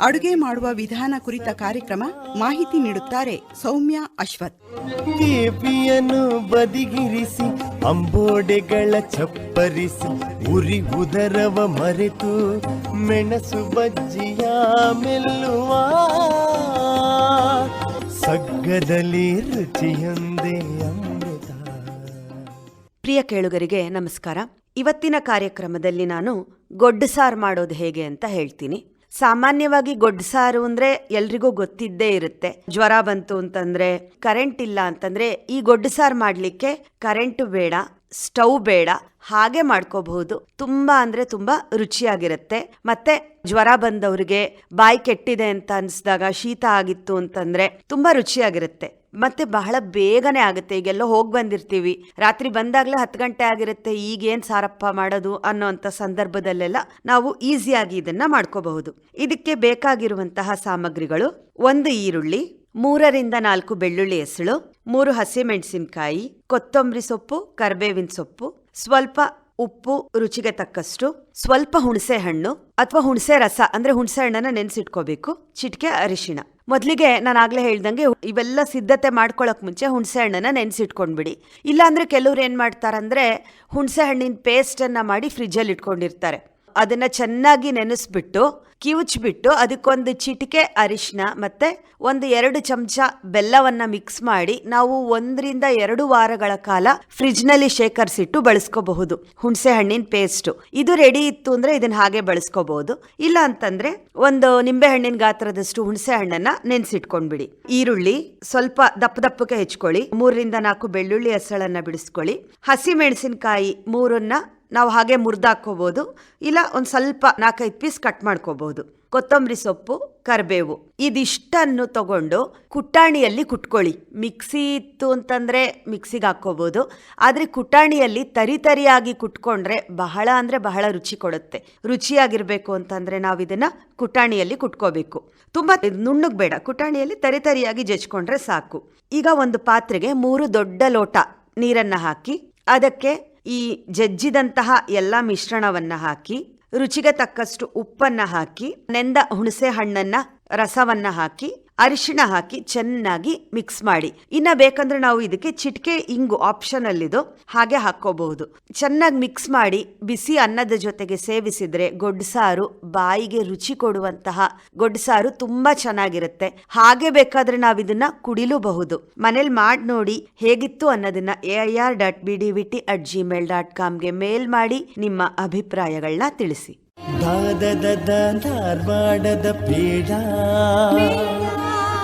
ಅಡುಗೆ ಮಾಡುವ ವಿಧಾನ ಕುರಿತ ಕಾರ್ಯಕ್ರಮ ಮಾಹಿತಿ ನೀಡುತ್ತಾರೆ ಸೌಮ್ಯ ಅಶ್ವಥ್. ಕೇಪಿಯನ್ನು ಬದಿಗಿರಿಸಿ ಅಂಬೋಡೆಗಳ ಚಪ್ಪರಿಸಿ ಉರಿ ಉದರವ ಮರೆತು ಮೆಣಸು ಬಜ್ಜಿಯ ಮೆಲ್ಲುವ ಸಗ್ಗದಲ್ಲಿ ರುಚಿಯೊಂದೇ ಅಮೃತ. ಪ್ರಿಯ ಕೇಳುಗರಿಗೆ ನಮಸ್ಕಾರ. ಇವತ್ತಿನ ಕಾರ್ಯಕ್ರಮದಲ್ಲಿ ನಾನು ಗೊಡ್ಡು ಸಾರು ಮಾಡೋದು ಹೇಗೆ ಅಂತ ಹೇಳ್ತೀನಿ. ಸಾಮಾನ್ಯವಾಗಿ ಗೊಡ್ಡು ಸಾರು ಅಂದ್ರೆ ಎಲ್ರಿಗೂ ಗೊತ್ತಿದ್ದೇ ಇರುತ್ತೆ. ಜ್ವರ ಬಂತು ಅಂತಂದ್ರೆ ಕರೆಂಟ್ ಇಲ್ಲ ಅಂತಂದ್ರೆ ಈ ಗೊಡ್ಡು ಸಾರು ಮಾಡ್ಲಿಕ್ಕೆ ಕರೆಂಟ್ ಬೇಡ ಸ್ಟವ್ ಬೇಡ, ಹಾಗೆ ಮಾಡ್ಕೋಬಹುದು. ತುಂಬಾ ಅಂದ್ರೆ ತುಂಬಾ ರುಚಿಯಾಗಿರುತ್ತೆ. ಮತ್ತೆ ಜ್ವರ ಬಂದವ್ರಿಗೆ ಬಾಯಿ ಕೆಟ್ಟಿದೆ ಅಂತ ಅನ್ಸಿದಾಗ ಶೀತ ಆಗಿತ್ತು ಅಂತಂದ್ರೆ ತುಂಬಾ ರುಚಿಯಾಗಿರುತ್ತೆ. ಮತ್ತೆ ಬಹಳ ಬೇಗನೆ ಆಗುತ್ತೆ. ಈಗೆಲ್ಲ ಹೋಗಿ ಬಂದಿರ್ತೀವಿ. ರಾತ್ರಿ ಬಂದಾಗ್ಲೇ ಹತ್ತು ಗಂಟೆ ಆಗಿರುತ್ತೆ. ಈಗೇನು ಸಾರಪ್ಪ ಮಾಡೋದು ಅನ್ನೋಂಥ ಸಂದರ್ಭದಲ್ಲೆಲ್ಲ ನಾವು ಈಸಿಯಾಗಿ ಇದನ್ನ ಮಾಡ್ಕೋಬಹುದು. ಇದಕ್ಕೆ ಬೇಕಾಗಿರುವಂತಹ ಸಾಮಗ್ರಿಗಳು ಒಂದು ಈರುಳ್ಳಿ, ಮೂರರಿಂದ ನಾಲ್ಕು ಬೆಳ್ಳುಳ್ಳಿ ಹೆಸಳು, ಮೂರು ಹಸಿಮೆಣಸಿನಕಾಯಿ ಕೊತ್ತಂಬರಿ ಸೊಪ್ಪು, ಕರ್ಬೇವಿನ ಸೊಪ್ಪು, ಸ್ವಲ್ಪ ಉಪ್ಪು ರುಚಿಗೆ ತಕ್ಕಷ್ಟು, ಸ್ವಲ್ಪ ಹುಣಸೆ ಹಣ್ಣು ಅಥವಾ ಹುಣಸೆ ರಸ, ಅಂದ್ರೆ ಹುಣಸೆ ಹಣ್ಣನ್ನ ನೆನೆಸಿಟ್ಕೋಬೇಕು. ಚಿಟಿಕೆ, ಅರಿಶಿಣ. ಮೊದಲಿಗೆ ನಾನು ಆಗಲೇ ಹೇಳ್ದಂಗೆ ಇವೆಲ್ಲ ಸಿದ್ಧತೆ ಮಾಡ್ಕೊಳಕ್ ಮುಂಚೆ ಹುಣಸೆ ಹಣ್ಣನ್ನು ನೆನೆಸಿಟ್ಕೊಂಡ್ಬಿಡಿ. ಇಲ್ಲಾಂದರೆ ಕೆಲವ್ರು ಏನು ಮಾಡ್ತಾರಂದ್ರೆ ಹುಣಸೆ ಹಣ್ಣಿನ ಪೇಸ್ಟನ್ನು ಮಾಡಿ ಫ್ರಿಜ್ಜಲ್ಲಿ ಇಟ್ಕೊಂಡಿರ್ತಾರೆ. ಅದನ್ನ ಚೆನ್ನಾಗಿ ನೆನೆಸ್ಬಿಟ್ಟು, ಕಿವುಚ್ಬಿಟ್ಟು ಅದಕ್ಕೊಂದು ಚಿಟಿಕೆ ಅರಿಶಿನ ಮತ್ತೆ ಒಂದು ಎರಡು ಚಮಚ ಬೆಲ್ಲವನ್ನ ಮಿಕ್ಸ್ ಮಾಡಿ ನಾವು ಒಂದರಿಂದ ಎರಡು ವಾರಗಳ ಕಾಲ ಫ್ರಿಜ್ನಲ್ಲಿ ಶೇಖರಿಸಿಟ್ಟು ಬಳಸ್ಕೋಬಹುದು. ಹುಣಸೆ ಹಣ್ಣಿನ ಪೇಸ್ಟ್ ಇದು ರೆಡಿ ಇತ್ತು ಅಂದ್ರೆ ಇದನ್ನ ಹಾಗೆ ಬಳಸ್ಕೋಬಹುದು. ಇಲ್ಲ ಅಂತಂದ್ರೆ ಒಂದು ನಿಂಬೆ ಹಣ್ಣಿನ ಗಾತ್ರದಷ್ಟು ಹುಣಸೆ ಹಣ್ಣನ್ನ ನೆನೆಸಿಟ್ಕೊಂಡ್ಬಿಡಿ. ಈರುಳ್ಳಿ ಸ್ವಲ್ಪ ದಪ್ಪ ದಪ್ಪಕ್ಕೆ ಹೆಚ್ಕೊಳ್ಳಿ. ಮೂರರಿಂದ ನಾಲ್ಕು ಬೆಳ್ಳುಳ್ಳಿ ಹಸಳನ್ನ ಬಿಡಿಸ್ಕೊಳ್ಳಿ. ಹಸಿ ಮೆಣಸಿನಕಾಯಿ ಮೂರನ್ನ ನಾವು ಹಾಗೆ ಮುರಿದಾಕೋಬಹುದು ಇಲ್ಲ ಒಂದು ಸ್ವಲ್ಪ ನಾಲ್ಕೈದು ಪೀಸ್ ಕಟ್ ಮಾಡ್ಕೋಬಹುದು ಕೊತ್ತಂಬರಿ ಸೊಪ್ಪು, ಕರಿಬೇವು. ಇದಿಷ್ಟನ್ನು ತಗೊಂಡು ಕುಟಾಣಿಯಲ್ಲಿ ಕುಟ್ಕೊಳ್ಳಿ. ಮಿಕ್ಸಿ ಇತ್ತು ಅಂತಂದ್ರೆ ಮಿಕ್ಸಿಗೆ ಹಾಕೋಬಹುದು ಆದ್ರೆ ಕುಟಾಣಿಯಲ್ಲಿ ತರಿ ತರಿಯಾಗಿ ಕುಟ್ಕೊಂಡ್ರೆ ಬಹಳ ಅಂದ್ರೆ ಬಹಳ ರುಚಿ ಕೊಡುತ್ತೆ. ರುಚಿಯಾಗಿರಬೇಕು ಅಂತಂದ್ರೆ ನಾವು ಇದನ್ನ ಕುಟಾಣಿಯಲ್ಲಿ ಕುಟ್ಕೋಬೇಕು. ತುಂಬಾ ನುಣ್ಣಗ್ ಬೇಡ. ಕುಟಾಣಿಯಲ್ಲಿ ತರಿ ತರಿಯಾಗಿ ಜಜ್ಕೊಂಡ್ರೆ ಸಾಕು. ಈಗ ಒಂದು ಪಾತ್ರೆಗೆ ಮೂರು ದೊಡ್ಡ ಲೋಟ ನೀರನ್ನ ಹಾಕಿ ಅದಕ್ಕೆ ಈ ಜಜ್ಜಿದಂತಹ ಎಲ್ಲ ಮಿಶ್ರಣವನ್ನ ಹಾಕಿ ರುಚಿಗೆ ತಕ್ಕಷ್ಟು ಉಪ್ಪನ್ನ ಹಾಕಿ ನೆಂದ ಹುಣಸೆ ಹಣ್ಣನ್ನ ರಸವನ್ನ ಹಾಕಿ ಅರಿಶಿಣ ಹಾಕಿ ಚೆನ್ನಾಗಿ ಮಿಕ್ಸ್ ಮಾಡಿ. ಇನ್ನ ಬೇಕಂದ್ರೆ ನಾವು ಇದಕ್ಕೆ ಚಿಟಿಕೆ, ಇಂಗು ಆಪ್ಷನಲ್ ಇದು ಹಾಗೆ ಹಾಕೋಬಹುದು ಚೆನ್ನಾಗಿ ಮಿಕ್ಸ್ ಮಾಡಿ ಬಿಸಿ ಅನ್ನದ ಜೊತೆಗೆ ಸೇವಿಸಿದ್ರೆ ಗೊಡ್ಸಾರು ಬಾಯಿಗೆ ರುಚಿ ಕೊಡುವಂತಹ ಗೊಡ್ಸಾರು ತುಂಬಾ ಚೆನ್ನಾಗಿರುತ್ತೆ. ಹಾಗೆ ಬೇಕಾದ್ರೆ ನಾವು ಇದನ್ನ ಕುಡಿಲೂಬಹುದು. ಮನೇಲಿ ಮಾಡಿ ನೋಡಿ ಹೇಗಿತ್ತು ಅನ್ನೋದನ್ನ A I R dot B D V T at Gmail dot ಕಾಮ್ಗೆ mail ಮಾಡಿ ನಿಮ್ಮ ಅಭಿಪ್ರಾಯಗಳನ್ನ ತಿಳಿಸಿ. ಧಾರವಾಡದ ಪೇಡ.